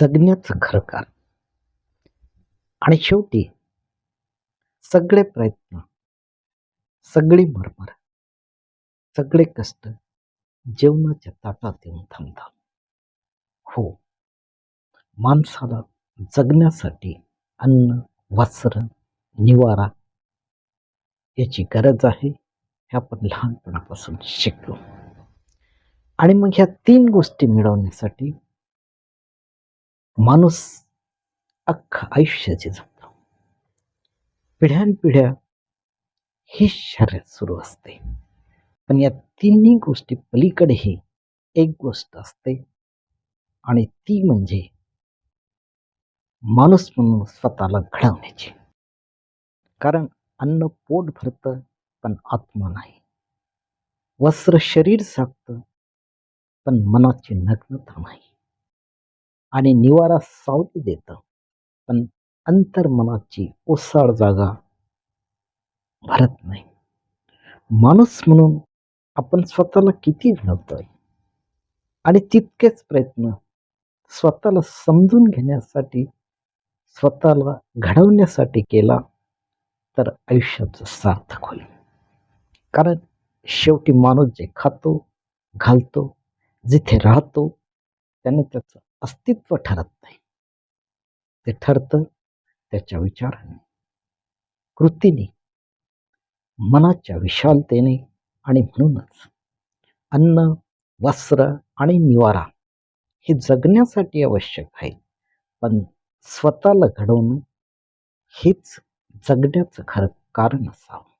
जगण्याचं खरं कारण. आणि शेवटी सगळे प्रयत्न सगळी मरमर सगळे कष्ट जेवणाच्या ताटात येऊन थांबतात. हो माणसाला जगण्यासाठी अन्न वस्त्र निवारा याची गरज आहे हे आपण लहानपणापासून शिकलो. आणि मग ह्या तीन गोष्टी मिळवण्यासाठी माणूस अख्खं आयुष्याचे जगतो पिढ्यानपिढ्या ही शर्यत सुरू असते. पण या तिन्ही गोष्टी पलीकडेही एक गोष्ट असते आणि ती म्हणजे माणूस म्हणून स्वतःला घडवण्याची. कारण अन्न पोट भरतं पण आत्मा नाही. वस्त्र शरीर साधतं पण मनाची नग्नता नाही. आणि निवारा सावली देतं. पण अंतर्मनाची ओसाड जागा भरत नाही. माणूस म्हणून आपण स्वतःला किती घडवतोय आणि तितकेच प्रयत्न स्वतःला समजून घेण्यासाठी स्वतःला घडवण्यासाठी केला तर आयुष्याचं सार्थक होईल. कारण शेवटी माणूस जे खातो घालतो जिथे राहतो त्याने त्याचं अस्तित्व ठरत नाही. ते ठरतं त्याच्या विचाराने कृतीने मनाच्या विशालतेने आणि म्हणूनच. अन्न वस्त्र आणि निवारा हे जगण्यासाठी आवश्यक आहे पण स्वतःला घडवणं हेच जगण्याचं खरं कारण असावं.